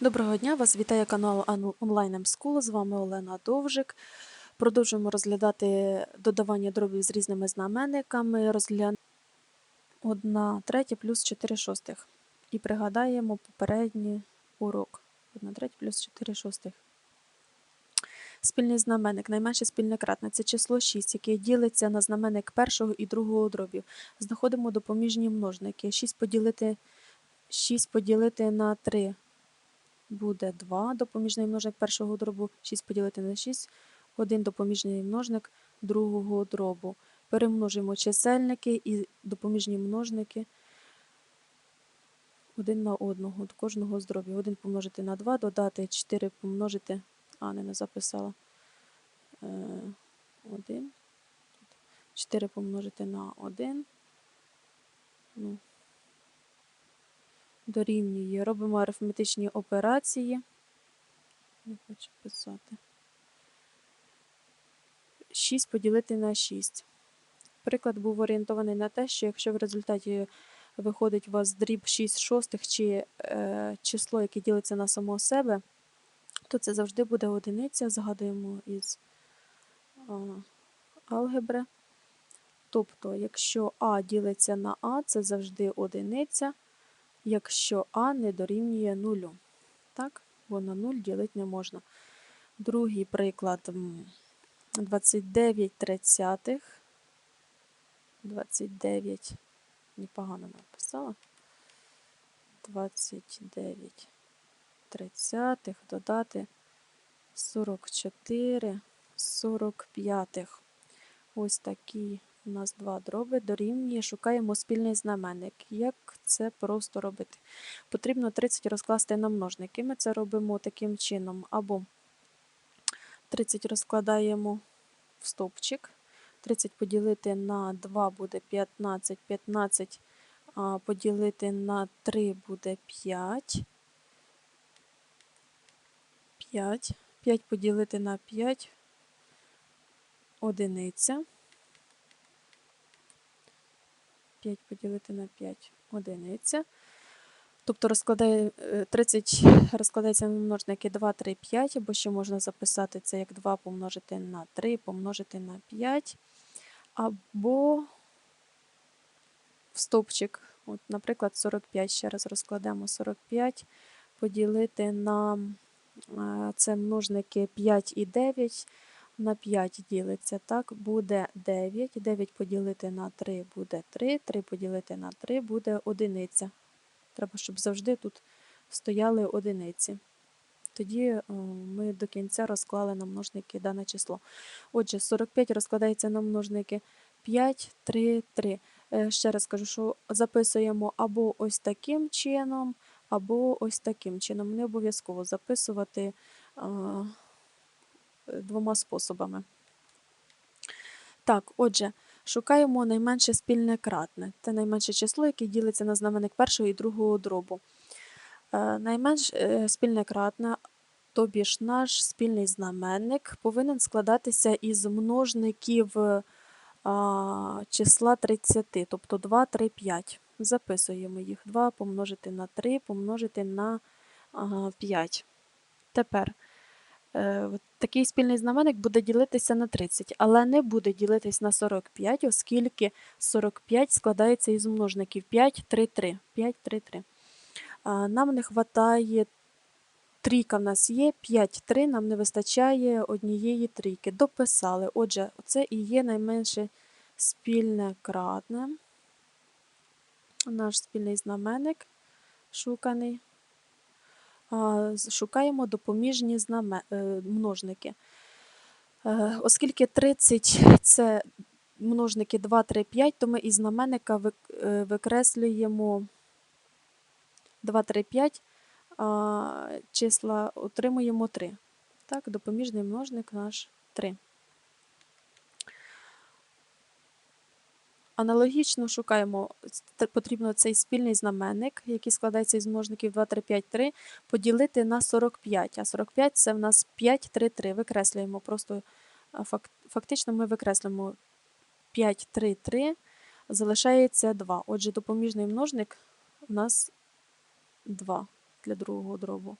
Доброго дня! Вас вітає канал Online School. З вами Олена Довжик. Продовжуємо розглядати додавання дробів з різними знаменниками. Розглянемо 1 третя плюс 4 шостих. І пригадаємо попередній урок. 1 третя плюс 4 шостих. Спільний знаменник, найменше спільне кратне це число 6, яке ділиться на знаменник першого і другого дробів. Знаходимо допоміжні множники. 6 поділити, 6 поділити на 3 буде 2 допоміжний множник першого дробу, 6 поділити на 6, 1 допоміжний множник другого дробу. Перемножимо чисельники і допоміжні множники один на одного до кожного з дробів. 1 помножити на 2, додати 4 помножити, а не, записала. 1. 4 помножити на 1. Ну, дорівнює. Робимо арифметичні операції. Не хочу писати. 6 поділити на 6. Приклад був орієнтований на те, що якщо в результаті виходить у вас дріб 6 шостих чи е, число, яке ділиться на само себе, то це завжди буде одиниця. Згадуємо із а, алгебри. Тобто, якщо А ділиться на А, це завжди одиниця якщо А не дорівнює нулю. Так? Бо на 0 ділити не можна. Другий приклад 29 тридцятих. 29. Непогано написала. 29 тридцятих додати 44 45. Ось такі у нас два дроби дорівнює, шукаємо спільний знаменник. Як це просто робити? Потрібно 30 розкласти на множники. Ми це робимо таким чином. Або 30 розкладаємо в стовпчик. 30 поділити на 2 буде 15, 15 поділити на 3 буде 5. 5. 5 поділити на 5 одиниця. 5 поділити на 5 одиниця. Тобто розкладає, 30 розкладається на множники 2, 3, 5, або ще можна записати це як 2 помножити на 3, помножити на 5, або в стовпчик, от, наприклад, 45, ще раз розкладемо 45, поділити на це множники 5 і 9 на 5 ділиться, так, буде 9. 9 поділити на 3 буде 3, 3 поділити на 3 буде одиниця. Треба, щоб завжди тут стояли одиниці. Тоді ми до кінця розклали на множники дане число. Отже, 45 розкладається на множники 5, 3, 3. Ще раз кажу, що записуємо або ось таким чином, або ось таким чином. Не обов'язково записувати двома способами. Так, отже, шукаємо найменше спільне кратне. Це найменше число, яке ділиться на знаменник першого і другого дробу. Е, найменш е, спільне кратне, тобі ж наш спільний знаменник, повинен складатися із множників е, числа 30, тобто 2, 3, 5. Записуємо їх 2 помножити на 3, помножити на 5. Тепер такий спільний знаменник буде ділитися на 30, але не буде ділитись на 45, оскільки 45 складається із множників 5, 3, 3. 5, 3, 3. Нам не вистачає, трійка в нас є, 5, 3, нам не вистачає однієї трійки. Дописали. Отже, це і є найменше спільне кратне. Наш спільний знаменник шуканий шукаємо допоміжні. Е, множники. Е, оскільки 30 це множники 2, 3, 5, то ми із знаменника е, викреслюємо 2, 3, 5, а числа отримуємо 3. Так, допоміжний множник наш 3. Аналогічно шукаємо, потрібно цей спільний знаменник, який складається із множників 2, 3, 5, 3, поділити на 45. А 45 це в нас 5, 3, 3. Викреслюємо просто фактично ми викреслюємо 5, 3, 3, залишається 2. Отже, допоміжний множник у нас 2 для другого дробу.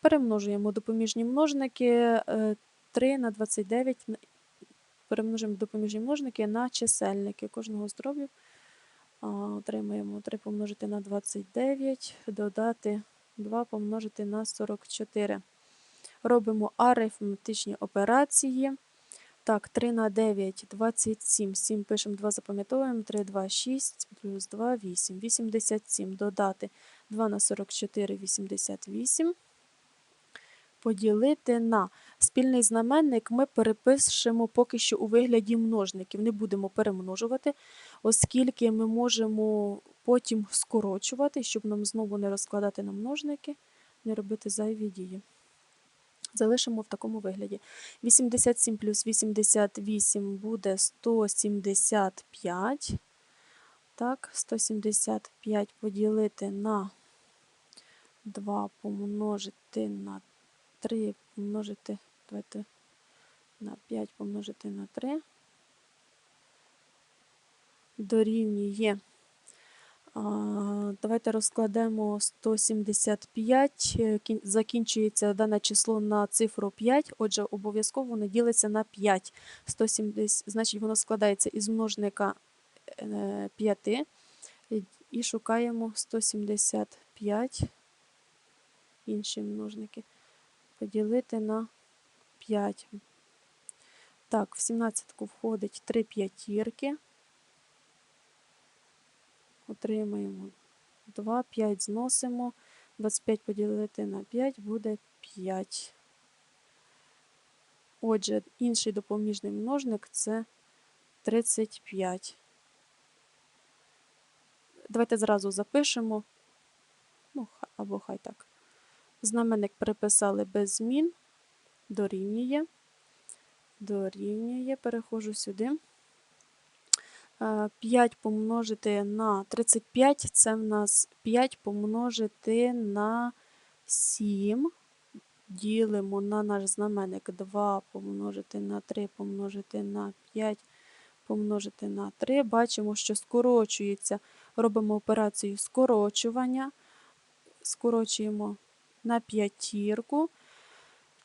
Перемножуємо допоміжні множники. Е, 3 на 29. н- Перемножуємо допоміжні множники на чисельники кожного з дробів. Отримаємо 3 помножити на 29, додати 2 помножити на 44. Робимо арифметичні операції. Так, 3 на 9, 27. 7 пишемо, 2 запам'ятовуємо. 3, 2, 6, плюс 2, 8. 87. Додати 2 на 44, 88. Поділити на спільний знаменник ми перепишемо поки що у вигляді множників. Не будемо перемножувати, оскільки ми можемо потім скорочувати, щоб нам знову не розкладати на множники, не робити зайві дії. Залишимо в такому вигляді. 87 плюс 88 буде 175. Так, 175 поділити на 2 помножити на 3 помножити, давайте на 5 помножити на 3 дорівнює. Давайте розкладемо 175. е, Закінчується дане число на цифру 5, отже, обов'язково воно ділиться на 5. 170, значить, воно складається із множника 5 і шукаємо 175 інші множники поділити на 5. Так, в 17 входить 3 п'ятірки. Отримаємо 2, 5 зносимо. 25 поділити на 5 буде 5. Отже, інший допоміжний множник це 35. Давайте зразу запишемо. Ну, або хай так. Знаменник переписали без змін. Дорівнює. Дорівнює. Переходжу сюди. 5 помножити на 35 це в нас 5 помножити на 7. Ділимо на наш знаменник 2 помножити на 3 помножити на 5 помножити на 3. Бачимо, що скорочується. Робимо операцію скорочування. Скорочуємо на п'ятірку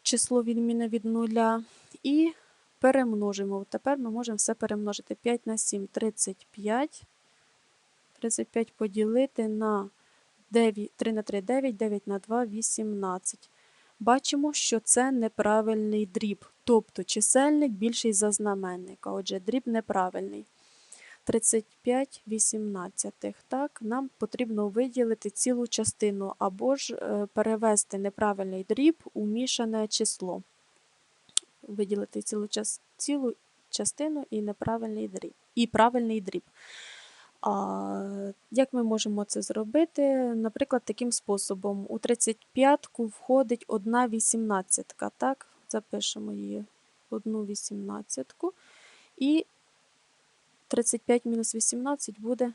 число відмінне від нуля. І перемножимо. Тепер ми можемо все перемножити. 5 на 7 35. 35 поділити на 9, 3 на 3 9, 9 на 2 18. Бачимо, що це неправильний дріб, тобто чисельник більший за знаменника. Отже, дріб неправильний. 35 18. Так, нам потрібно виділити цілу частину або ж е, перевести неправильний дріб у мішане число виділити цілу, цілу частину і неправильний дріб. І правильний дріб. А, як ми можемо це зробити? Наприклад, таким способом. У 35-ку входить 1 вісімнадцятка. Так, запишемо її 1 вісімнадцятку. І 35 мінус 18 буде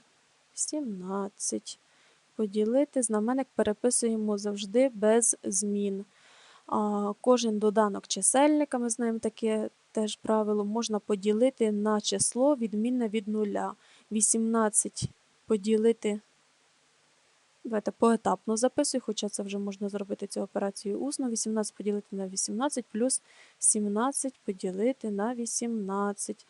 17. Поділити знаменник переписуємо завжди без змін. А, Кожен доданок чисельника, ми знаємо таке теж правило, можна поділити на число відмінне від нуля. 18 поділити, давайте поетапно записую, хоча це вже можна зробити цю операцію усно. 18 поділити на 18 плюс 17 поділити на 18.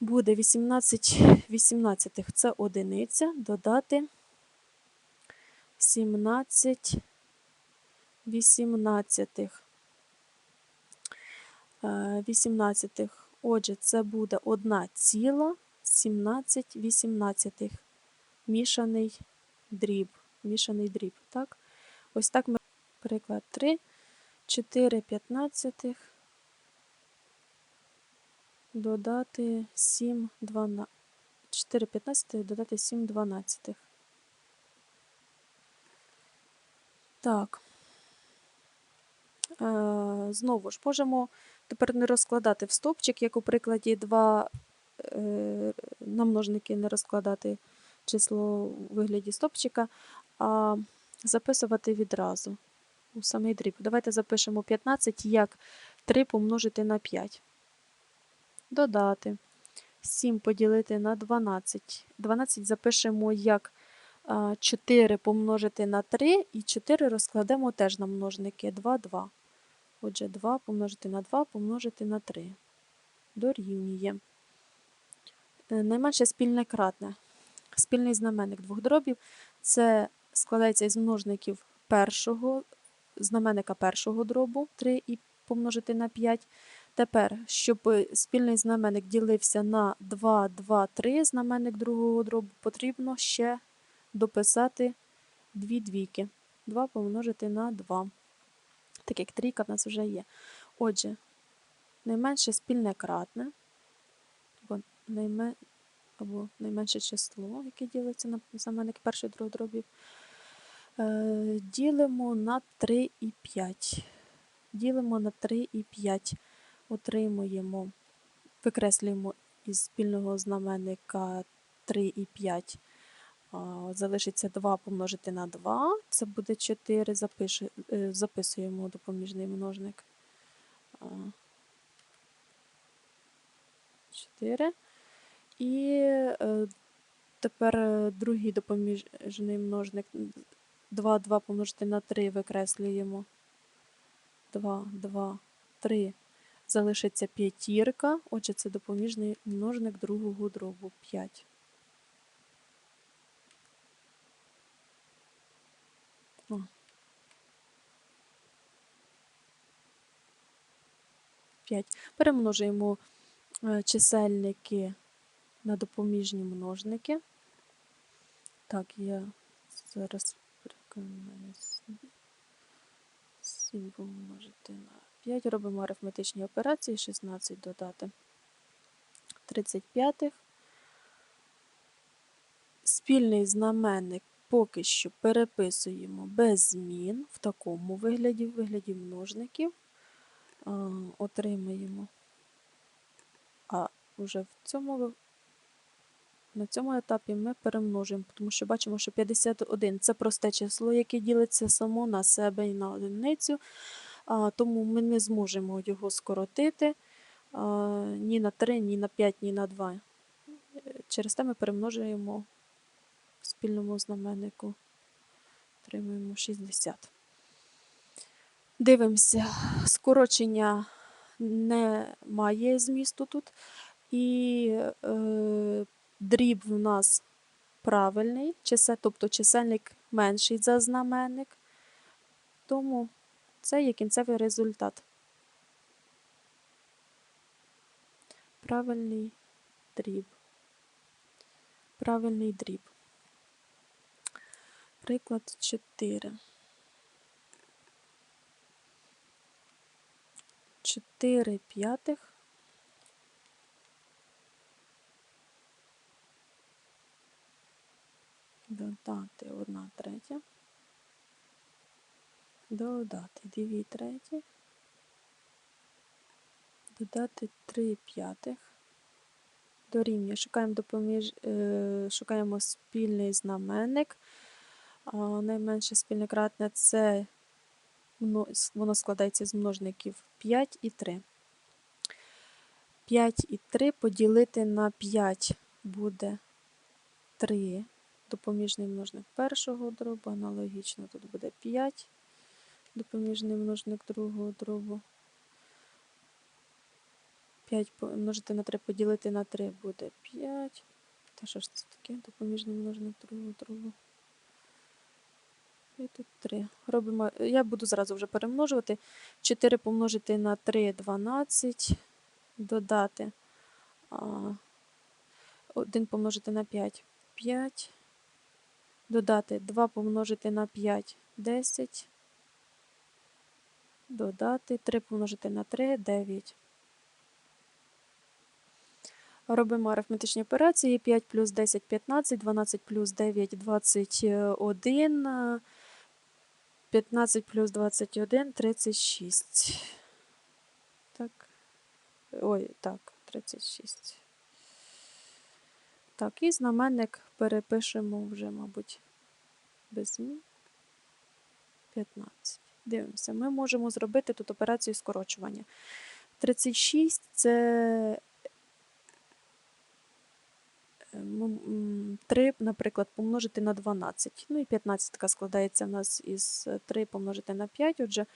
Буде 18 18 це одиниця, додати 17 вісімнадцятих. Е, Вісімнадцятих. Отже, це буде 1 ціла 17 вісімнадцятих. Мішаний дріб. Мішаний дріб. Так? Ось так ми приклад 3, 4 п'ятнадцятих. Додати 7 12. 4 п'ятнадцятих додати 7 дванадцятих. Так. Е, Знову ж можемо тепер не розкладати в стопчик, як у прикладі 2 е, на множники не розкладати число у вигляді стопчика, а записувати відразу у самий дріб. Давайте запишемо 15 як 3 помножити на 5. Додати. 7 поділити на 12. 12 запишемо як 4 помножити на 3 і 4 розкладемо теж на множники 2, 2. Отже, 2 помножити на 2 помножити на 3. Дорівнює. Е, Найменше спільне кратне. Спільний знаменник двох дробів це складається із множників першого, знаменника першого дробу 3 і помножити на 5. Тепер, щоб спільний знаменник ділився на 2, 2, 3, знаменник другого дробу, потрібно ще дописати дві двійки. 2 помножити на 2. Так як трійка в нас вже є. Отже, найменше спільне кратне, або, найме, або найменше число, яке ділиться на знаменник перших двох дробів, е, ділимо на 3 і 5. Ділимо на 3 і 5. Отримуємо, викреслюємо із спільного знаменника 3 і 5. Залишиться 2 помножити на 2, це буде 4, запиши, е, записуємо допоміжний множник. 4. І е, тепер е, другий допоміжний множник 2, 2 помножити на 3 викреслюємо. 2, 2, 3. Залишиться п'ятірка, отже, це допоміжний множник другого дробу 5. О. П'ять. Перемножуємо е, чисельники на допоміжні множники. Так, я зараз переконаю. 7 помножити на 5. Робимо арифметичні операції. 16 додати 35. Спільний знаменник поки що переписуємо без змін в такому вигляді, в вигляді множників. Отримаємо. А вже в цьому на цьому етапі ми перемножуємо, тому що бачимо, що 51 це просте число, яке ділиться само на себе і на одиницю, тому ми не зможемо його скоротити ні на 3, ні на 5, ні на 2. Е, Через те ми перемножуємо в спільному знаменнику. Отримуємо 60. Дивимося, скорочення не має змісту тут. І е, дріб в нас правильний, тобто чисельник менший за знаменник. Тому це є кінцевий результат. Правильний дріб. Правильний дріб. Приклад 4. 4 п'ятих додати 1 третя, додати 2 треті, додати 3 п'ятих, дорівнює. Шукаємо, допоміж, е, шукаємо спільний знаменник. Найменше спільне кратне це воно складається з множників 5 і 3. 5 і 3 поділити на 5 буде 3. Допоміжний множник першого дробу, аналогічно тут буде 5. Допоміжний множник другого дробу. 5 помножити на 3 поділити на 3 буде 5. Та що ж це таке? Допоміжний множник другого дробу. І тут 3. Робимо, я буду зразу вже перемножувати. 4 помножити на 3 12. Додати. 1 помножити на 5 5. Додати 2 помножити на 5 10. Додати 3 помножити на 3 9. Робимо арифметичні операції. 5 плюс 10 15, 12 плюс 9 21, е, 15 плюс 21 36. Так. Ой, так, 36. Так, і знаменник перепишемо вже, мабуть, без змін. 15. Дивимося, ми можемо зробити тут операцію скорочування. 36 це 3, наприклад, помножити на 12. Ну і 15 складається в нас із 3 помножити на 5. Отже,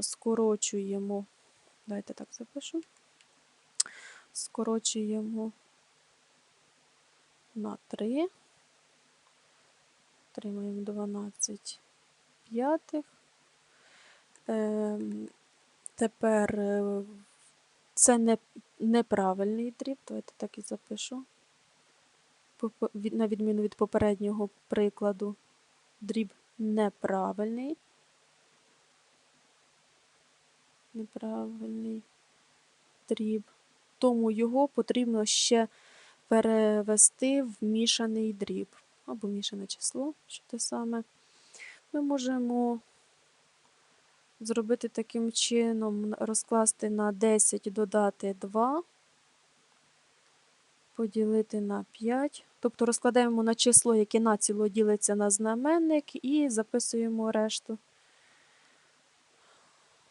скорочуємо. Давайте так запишу. Скорочуємо на 3. Отримаємо 12 п'ятих. Ем, Тепер е, це не, неправильний дріб. Давайте так і запишу. На відміну від попереднього прикладу, дріб неправильний. Неправильний дріб. Тому його потрібно ще перевести в мішаний дріб або мішане число, що те саме. Ми можемо зробити таким чином, розкласти на 10, додати 2, поділити на 5. Тобто розкладаємо на число, яке націло ділиться на знаменник, і записуємо решту.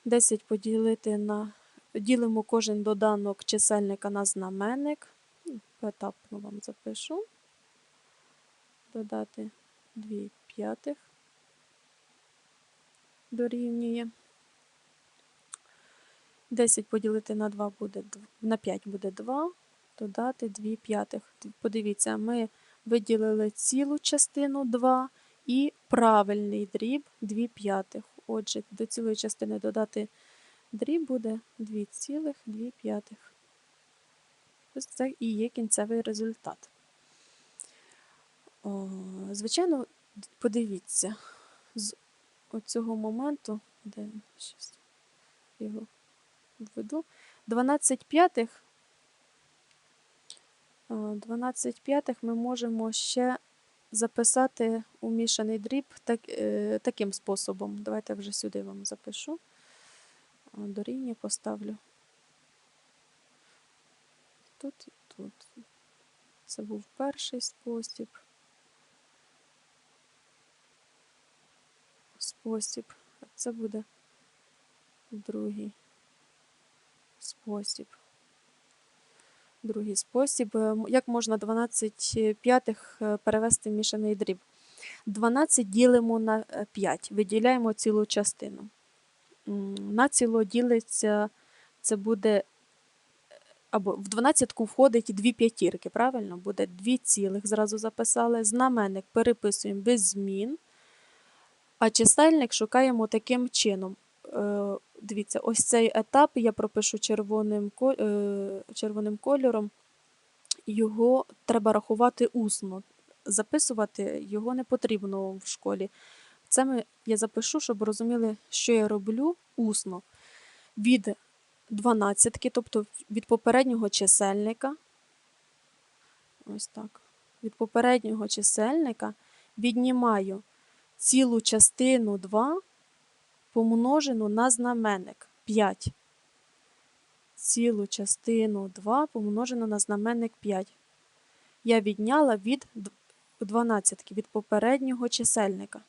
10 поділити на. Ділимо кожен доданок чисельника на знаменник. Поетапно вам запишу. Додати 2 п'ятих дорівнює. 10 поділити на 2 буде на 5 буде 2, додати 2 п'ятих. Подивіться, ми виділили цілу частину 2 і правильний дріб 2 п'ятих. Отже, до цілої частини додати дріб буде 2,2 п'ятих. Ось це і є кінцевий результат. О, звичайно, подивіться, з оцього моменту, де його введу, 12 п'ятих, а, 12 п'ятих ми можемо ще записати у мішаний дріб так, е, таким способом. Давайте вже сюди вам запишу. А, Дорівнює поставлю. Тут і тут. Це був перший спосіб. Спосіб. Це буде другий спосіб. Другий спосіб. Е, Як можна 12 п'ятих е, перевести в мішаний дріб? 12 ділимо на е, 5, виділяємо цілу частину. На ціло ділиться, це буде, е, або в 12 входить дві п'ятірки, правильно? Буде 2 цілих, зразу записали. Знаменник переписуємо без змін. А чисельник шукаємо таким чином. Дивіться, ось цей етап я пропишу червоним, е, червоним кольором. Його треба рахувати усно. Записувати його не потрібно в школі. Це ми, я запишу, щоб розуміли, що я роблю усно. Від 12, тобто від попереднього чисельника. Ось так. Від попереднього чисельника віднімаю цілу частину 2 помножену на знаменник 5. Цілу частину 2 помножену на знаменник 5. Я відняла від 12 від попереднього чисельника.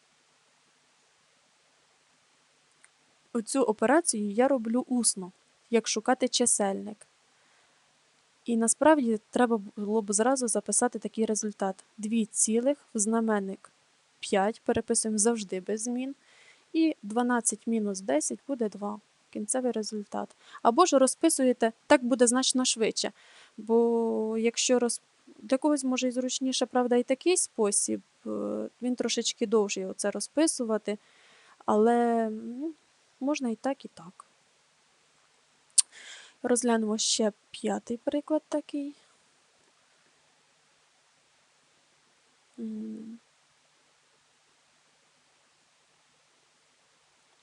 Оцю операцію я роблю усно, як шукати чисельник. І насправді треба було б зразу записати такий результат. 2 цілих в знаменник 5, переписуємо завжди без змін. І 12 мінус 10 буде 2. Кінцевий результат. Або ж розписуєте, так буде значно швидше. Бо якщо роз... для когось може і зручніше, правда, і такий спосіб, е, він трошечки довший оце розписувати, але ну, можна і так, і так. Розглянемо ще п'ятий приклад такий.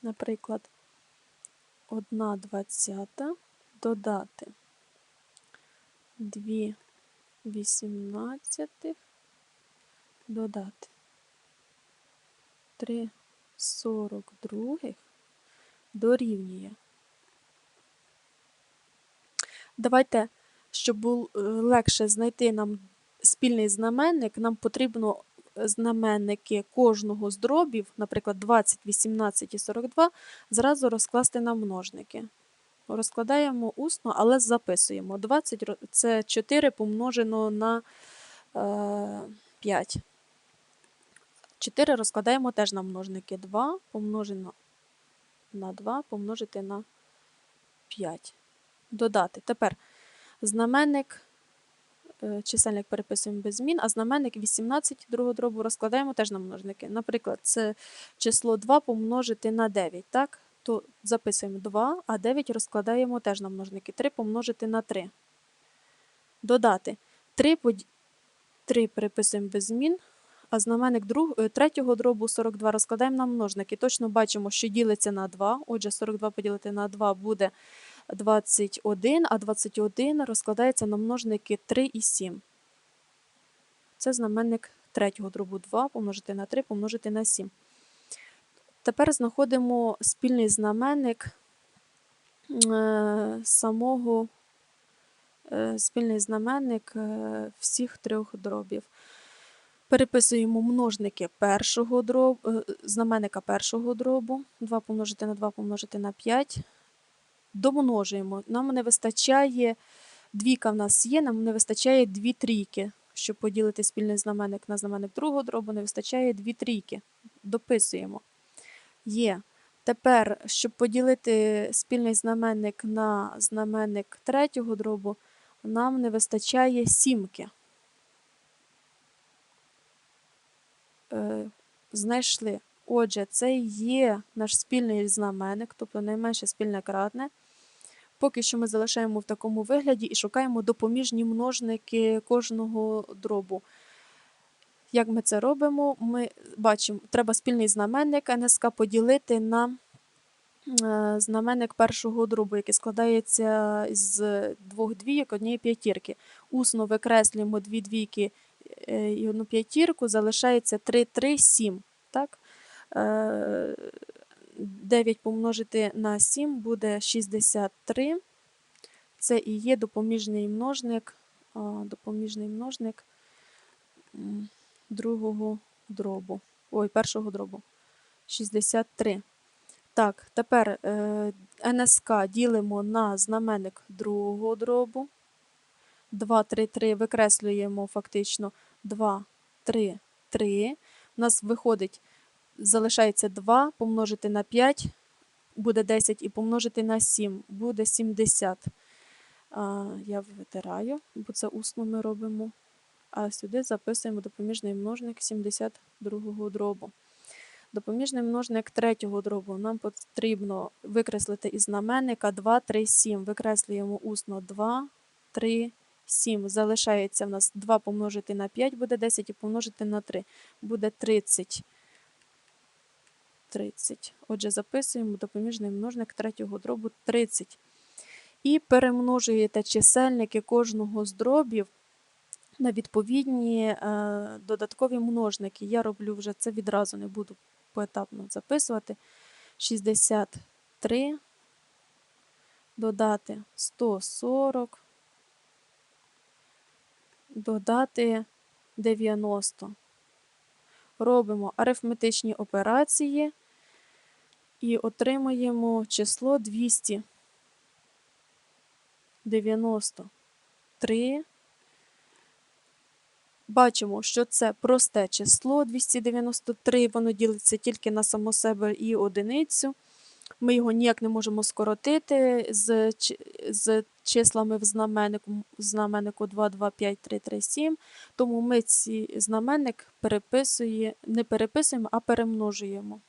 Наприклад, 1 двадцята додати 2 вісімнадцятих додати 3 сорок других дорівнює. Давайте, щоб було легше знайти нам спільний знаменник, нам потрібно знаменники кожного з дробів, наприклад, 20, 18 і 42, зразу розкласти на множники. Розкладаємо усно, але записуємо. 20 це 4 помножено на е, 5. 4 розкладаємо теж на множники. 2 помножено на 2 помножити на 5. Додати. Тепер знаменник, е, чисельник переписуємо без змін, а знаменник 18 другого дробу розкладаємо теж на множники. Наприклад, це число 2 помножити на 9, так? То записуємо 2, а 9 розкладаємо теж на множники. 3 помножити на 3. Додати. 3, подь... 3 переписуємо без змін, а знаменник друг... е, третього дробу 42 розкладаємо на множники. Точно бачимо, що ділиться на 2. Отже, 42 поділити на 2 буде 21, а 21 розкладається на множники 3 і 7. Це знаменник третього дробу 2 помножити на 3 помножити на 7. Тепер знаходимо спільний знаменник е, самого е, спільний знаменник е, всіх трьох дробів. Переписуємо множники першого дробу, знаменника першого дробу. 2 помножити на 2 помножити на 5. Домножуємо. Нам не вистачає, двійка в нас є, нам не вистачає дві трійки. Щоб поділити спільний знаменник на знаменник другого дробу, не вистачає дві трійки. Дописуємо. Є. Тепер, щоб поділити спільний знаменник на знаменник третього дробу, нам не вистачає сімки. Е, знайшли. Отже, це є наш спільний знаменник, тобто найменше спільне кратне. Поки що ми залишаємо в такому вигляді і шукаємо допоміжні множники кожного дробу. Як ми це робимо? Ми бачимо, треба спільний знаменник НСК поділити на е, знаменник першого дробу, який складається з двох двійок, однієї п'ятірки. Усно викреслюємо дві двійки е, і одну п'ятірку, залишається 3, 3, 7. Так? 9 помножити на 7 буде 63. Це і є допоміжний множник, допоміжний множник другого дробу. Ой, першого дробу. 63. Так, тепер е, НСК ділимо на знаменник другого дробу. 2, 3, 3 викреслюємо фактично 2, 3, 3. У нас виходить, залишається 2 помножити на 5 буде 10 і помножити на 7 буде 70. А, Я витираю, бо це усно ми робимо. А сюди записуємо допоміжний множник 72 дробу. Допоміжний множник третього дробу нам потрібно викреслити із знаменника 2, 3, 7. Викреслюємо усно 2, 3, 7. Залишається в нас 2 помножити на 5 буде 10 і помножити на 3 буде 30. 30. Отже, записуємо допоміжний множник третього дробу 30. І перемножуєте чисельники кожного з дробів на відповідні е, додаткові множники. Я роблю вже це відразу, не буду поетапно записувати. 63, додати 140, додати 90. Робимо арифметичні операції і отримуємо число 293. Бачимо, що це просте число 293, воно ділиться тільки на само себе і одиницю. Ми його ніяк не можемо скоротити з з числами в знаменнику знаменнику 2, 2, 5, 3, 3, 7. Тому ми ці знаменник переписує, не переписуємо, а перемножуємо.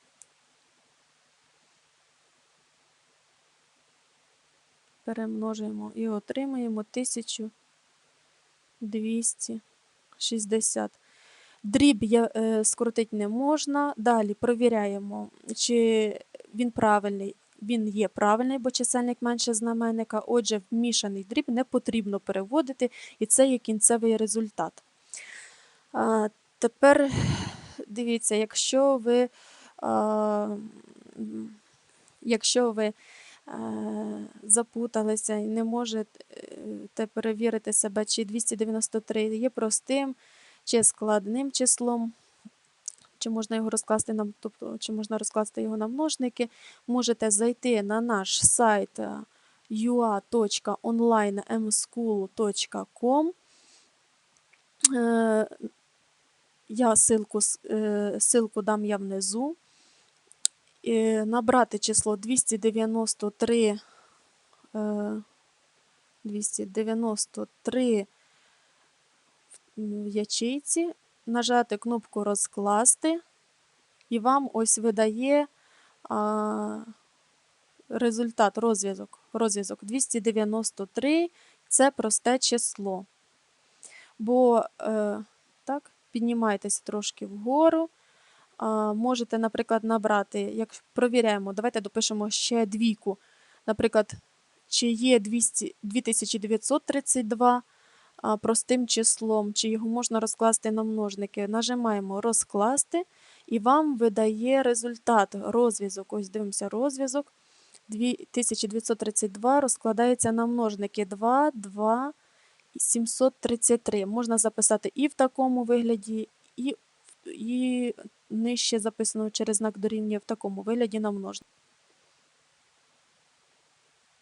Перемножуємо і отримуємо 1260. Дріб я, е, скоротити не можна. Далі провіряємо, чи він правильний. Він є правильний, бо чисельник менше знаменника. Отже, вмішаний дріб не потрібно переводити, і це є кінцевий результат. А, Тепер дивіться, якщо ви, а, якщо ви запуталися і не можете перевірити себе, чи 293 є простим чи складним числом, чи можна його розкласти на, тобто, чи можна розкласти його на множники, можете зайти на наш сайт ua.onlinemschool.com Е, я ссылку, е, ссылку дам я внизу. Е, набрати число 293, е, 293 в м, в ячейці, нажати кнопку розкласти, і вам ось видає а, результат, розв'язок. Розв'язок 293 це просте число. Бо е, так, піднімайтесь трошки вгору. Можете, наприклад, набрати, як провіряємо, давайте допишемо ще двійку. Наприклад, чи є 200, 2932 простим числом, чи його можна розкласти на множники. Нажимаємо розкласти, і вам видає результат, розв'язок. Ось дивимося, розв'язок. 2932 розкладається на множники 2, 2 733. Можна записати і в такому вигляді, і, і нижче записано через знак дорівнює в такому вигляді на множник.